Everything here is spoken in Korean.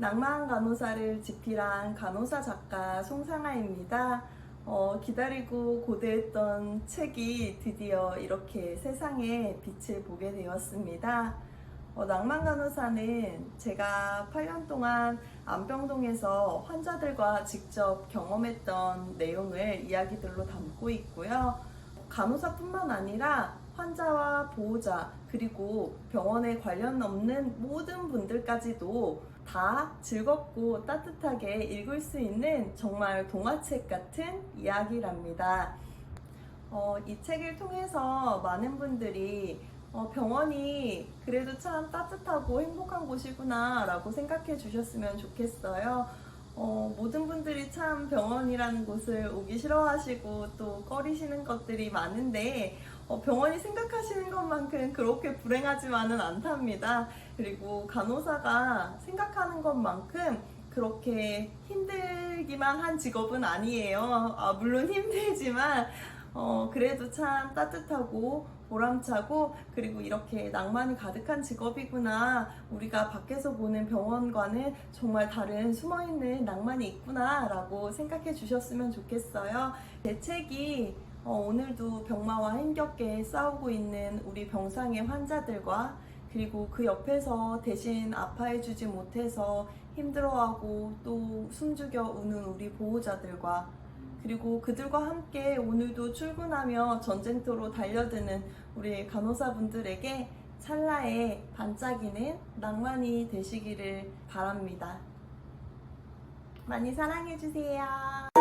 낭만 간호사를 집필한 간호사 작가 송상아입니다. 어, 기다리고 고대했던 책이 드디어 이렇게 세상에 빛을 보게 되었습니다. 어, 낭만 간호사는 제가 8년 동안 안병동에서 환자들과 직접 경험했던 내용을 이야기들로 담고 있고요. 간호사뿐만 아니라 환자와 보호자 그리고 병원에 관련 없는 모든 분들까지도 다 즐겁고 따뜻하게 읽을 수 있는 정말 동화책 같은 이야기랍니다. 어, 이 책을 통해서 많은 분들이 어, 병원이 그래도 참 따뜻하고 행복한 곳이구나 라고 생각해 주셨으면 좋겠어요. 어, 모든 분들이 참 병원이라는 곳을 오기 싫어하시고 또 꺼리시는 것들이 많은데 어, 병원이 생각하시는 것만큼 그렇게 불행하지만은 않답니다. 그리고 간호사가 생각하는 것만큼 그렇게 힘들기만 한 직업은 아니에요. 아, 물론 힘들지만 어, 그래도 참 따뜻하고 보람차고 그리고 이렇게 낭만이 가득한 직업이구나. 우리가 밖에서 보는 병원과는 정말 다른 숨어있는 낭만이 있구나 라고 생각해 주셨으면 좋겠어요. 제 책이 어, 오늘도 병마와 힘겹게 싸우고 있는 우리 병상의 환자들과 그리고 그 옆에서 대신 아파해주지 못해서 힘들어하고 또 숨죽여 우는 우리 보호자들과 그리고 그들과 함께 오늘도 출근하며 전쟁터로 달려드는 우리 간호사분들에게 찰나에 반짝이는 낭만이 되시기를 바랍니다. 많이 사랑해주세요.